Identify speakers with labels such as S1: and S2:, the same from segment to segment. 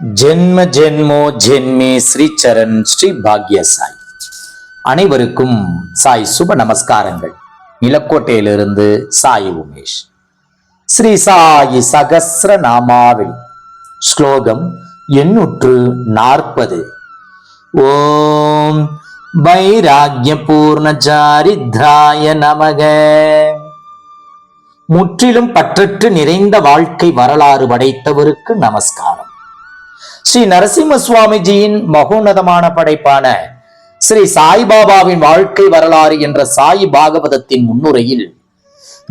S1: ஜென்ம ஜென்மோ ஜென்மே ஸ்ரீ சரண் ஸ்ரீ பாக்ய சாய் அனைவருக்கும் சாய் சுப நமஸ்காரங்கள். நிலக்கோட்டையிலிருந்து சாய் உமேஷ். ஸ்ரீ சாயி சகசிர நாமாவில். ஸ்லோகம் எண்ணூற்று நாற்பது. ஓம் வைராகிய பூர்ணச்சாரித்ராய நமக. முற்றிலும் பற்றற்று நிறைந்த வாழ்க்கை வரலாறு படைத்தவருக்கு நமஸ்காரம். ஸ்ரீ நரசிம்ம சுவாமிஜியின் மகோன்னதமான படைப்பான ஸ்ரீ சாய்பாபாவின் வாழ்க்கை வரலாறு என்ற சாய் பாகவதத்தின் முன்னுரையில்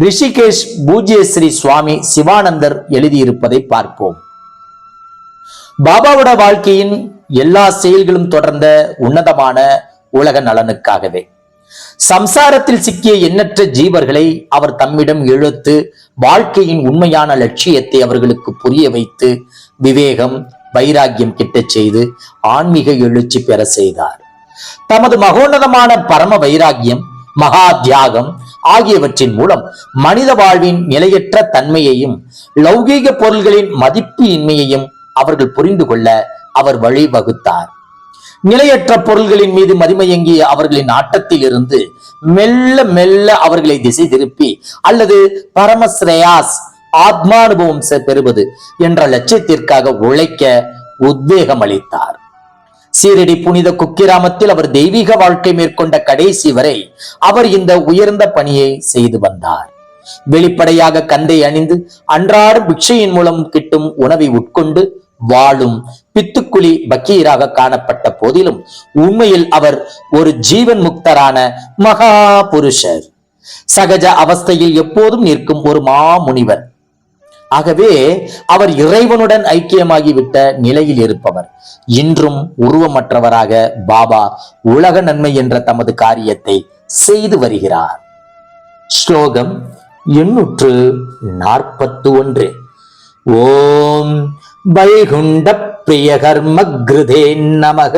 S1: ரிஷிகேஷ் பூஜ்ய ஸ்ரீ சுவாமி சிவானந்தர் எழுதியிருப்பதை பார்ப்போம். பாபாவோட வாழ்க்கையின் எல்லா செயல்களும் தொடர்ந்த உன்னதமான உலக நலனுக்காகவே. சம்சாரத்தில் சிக்கிய எண்ணற்ற ஜீவர்களை அவர் தம்மிடம் இழுத்து வாழ்க்கையின் உண்மையான லட்சியத்தை அவர்களுக்கு புரிய வைத்து விவேகம் வைராக்கியம் கிட்டச் செய்து ஆன்மீக எழுச்சி பெற செய்தார். தமது மகோன்னதமான பரம வைராக்கியம் மகா தியாகம் ஆகியவற்றின் மூலம் மனித வாழ்வின் நிலையற்ற தன்மையையும் லௌகீக பொருள்களின் மதிப்பு இன்மையையும் அவர்கள் புரிந்து கொள்ள அவர் வழிவகுத்தார் நிலையற்ற பொருள்களின் மீது மதிமயங்கிய அவர்களின் ஆட்டத்தில் இருந்து மெல்ல மெல்ல அவர்களை திசை திருப்பி அல்லது பரமஸ்ரேயாஸ் ஆத்மானுபவம் பெறுவது என்ற லட்சியத்திற்காக உழைக்க உத்வேகம் அளித்தார். சீரடி புனித குக்கிராமத்தில் அவர் தெய்வீக வாழ்க்கை மேற்கொண்ட கடைசி வரை அவர் இந்த உயர்ந்த பணியை செய்து வந்தார். வெளிப்படையாக கந்தை அணிந்து அன்றாடம் பிக்ஷையின் மூலம் கிட்டும் உணவை உட்கொண்டு வாழும் பித்துக்குழி பக்கீராக காணப்பட்ட போதிலும் உண்மையில் அவர் ஒரு ஜீவன் முக்தரான மகா புருஷர் சகஜ அவஸ்தையில் எப்போதும் நிற்கும் ஒரு மாமுனிவர். ஆகவே அவர் இறைவனுடன் ஐக்கியமாகிவிட்ட நிலையில் இருப்பவர். இன்றும் உருவமற்றவராக பாபா உலக நன்மை என்ற தமது காரியத்தை செய்து வருகிறார். ஸ்லோகம் எண்ணூற்று நாற்பத்து ஒன்று ஓம் வைகுண்ட பிரிய கர்ம கிருதே நமக.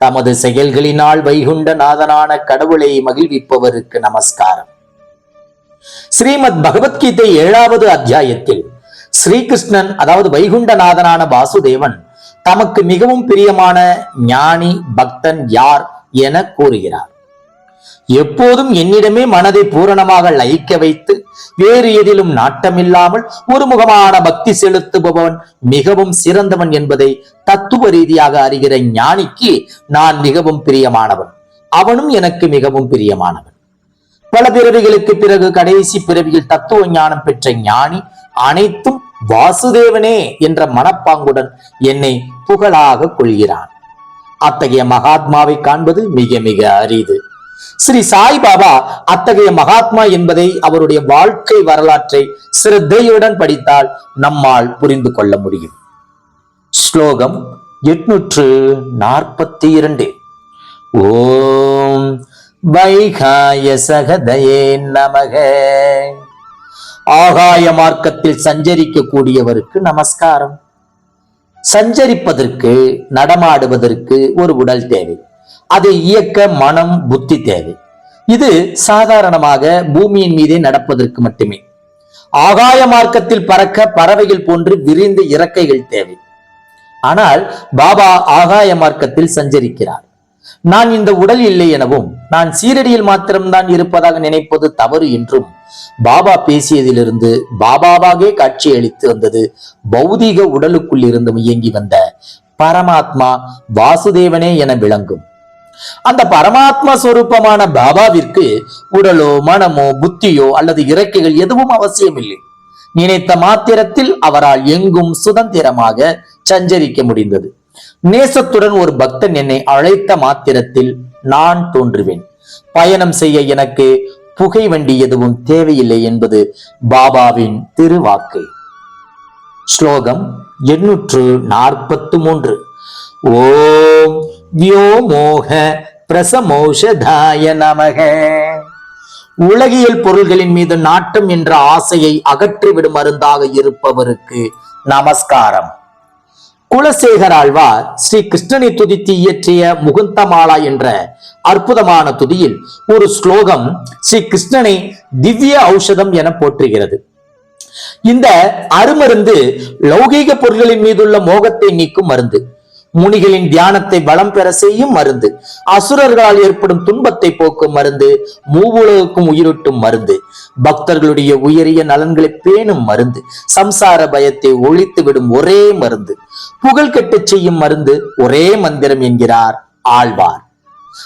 S1: தமது செயல்களினால் வைகுண்ட நாதனான கடவுளை மகிழ்விப்பவருக்கு நமஸ்காரம். ஸ்ரீமத் பகவத்கீதை ஏழாவது அத்தியாயத்தில் ஸ்ரீகிருஷ்ணன் அதாவது வைகுண்டநாதனான வாசுதேவன் தமக்கு மிகவும் பிரியமான ஞானி பக்தன் யார் என கூறுகிறார். எப்போதும் என்னிடமே மனதை பூரணமாக லயிக்க வைத்து வேறு எதிலும் நாட்டமில்லாமல் ஒருமுகமான பக்தி செலுத்துபவன் மிகவும் சிறந்தவன் என்பதை தத்துவ ரீதியாக அறிகிற ஞானிக்கு நான் மிகவும் பிரியமானவன். அவனும் எனக்கு மிகவும் பிரியமானவன். பல பிறவிகளுக்கு பிறகு கடைசி பிறவியில் தத்துவ ஞானம் பெற்ற ஞானி அனைத்தும் வாசுதேவனே என்ற மனப்பாங்குடன் என்னை புகழாக கொள்கிறான். அத்தகைய மகாத்மாவை காண்பது மிக மிக அரிது. ஸ்ரீ சாய்பாபா அத்தகைய மகாத்மா என்பதை அவருடைய வாழ்க்கை வரலாற்றை சிரத்தையுடன் படித்தால் நம்மால் புரிந்து கொள்ள முடியும். ஸ்லோகம் எட்நூற்று நாற்பத்தி இரண்டு. ஓம் வைகாய சகதயே நமக. ஆகாய மார்க்கத்தில் சஞ்சரிக்க கூடியவருக்கு நமஸ்காரம். சஞ்சரிப்பதற்கு நடமாடுவதற்கு ஒரு உடல் தேவை. அதை இயக்க மனம் புத்தி தேவை. இது சாதாரணமாக பூமியின் மீதே நடப்பதற்கு மட்டுமே. ஆகாய மார்க்கத்தில் பறக்க பறவைகள் போன்று விரிந்த இறக்கைகள் தேவை. ஆனால் பாபா ஆகாய மார்க்கத்தில் சஞ்சரிக்கிறார். நான் இந்த உடல் இல்லை எனவும் நான் சீரடியில் மாத்திரம்தான் இருப்பதாக நினைப்பது தவறு என்றும் பாபா பேசியதிலிருந்து பாபாவாகவே காட்சி அளித்து வந்தது பௌதீக உடலுக்குள் இருந்து இயங்கி வந்த பரமாத்மா வாசுதேவனே என விளங்கும். அந்த பரமாத்மா சொரூபமான பாபாவிற்கு உடலோ மனமோ புத்தியோ அல்லது இறக்கைகள் எதுவும் அவசியமில்லை. நினைத்த மாத்திரத்தில் அவரால் எங்கும் சுதந்திரமாக சஞ்சரிக்க முடிந்தது. நேசத்துடன் ஒரு பக்தன் என்னை அழைத்த மாத்திரத்தில் நான் தோன்றுவேன். பயணம் செய்ய எனக்கு புகை வண்டி எதுவும் தேவையில்லை என்பது பாபாவின் திருவாக்கு. ஸ்லோகம் எண்ணூற்று நாற்பத்து மூன்று ஓம் வியோமோக பிரசமோஷதாய நமக. உலகியல் பொருள்களின் மீது நாட்டம் என்ற ஆசையை அகற்றிவிடும் மருந்தாக இருப்பவருக்கு நமஸ்காரம். குலசேகர் ஆழ்வார் ஸ்ரீ கிருஷ்ணனை துதித்து இயற்றிய முகுந்தமாலா என்ற அற்புதமான துதியில் ஒரு ஸ்லோகம் ஸ்ரீ கிருஷ்ணனை திவ்ய ஔஷதம் என போற்றுகிறது. இந்த அருமருந்து லௌகீக பொருள்களின் மீதுள்ள மோகத்தை நீக்கும் மருந்து. முனிகளின் தியானத்தை வளம் பெற செய்யும் மருந்து. அசுரர்களால் ஏற்படும் துன்பத்தை போக்கும் மருந்து. மூவுலகுக்கும் உயிரூட்டும் மருந்து. பக்தர்களுடைய உயரிய நலன்களை பேணும் மருந்து. சம்சார பயத்தை ஒழித்து விடும் ஒரே மருந்து. புகழ் கெட்டச் செய்யும் மருந்து ஒரே மந்திரம் என்கிறார் ஆழ்வார்.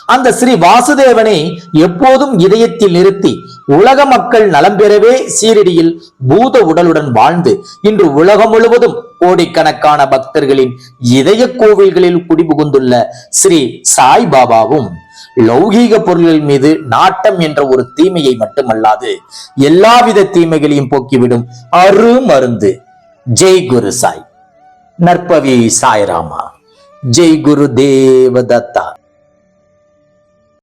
S1: அந்த ஸ்ரீ வாசுதேவனை எப்போதும் இதயத்தில் நிறுத்தி உலக மக்கள் நலம் பெறவே சீரடியில் பூத உடலுடன் வாழ்ந்து இன்று உலகம் முழுவதும் கோடிக்கணக்கான பக்தர்களின் இதய கோவில்களில் குடிபுகுந்துள்ள ஸ்ரீ சாய் பாபாவும் லௌகீக பொருள்கள் மீது நாட்டம் என்ற ஒரு தீமையை மட்டுமல்லாது எல்லாவித தீமைகளையும் போக்கிவிடும் அரு மருந்து ஜெய் குரு சாய். நற்பவி சாய்ராமா ஜெய் குரு தேவதத்தா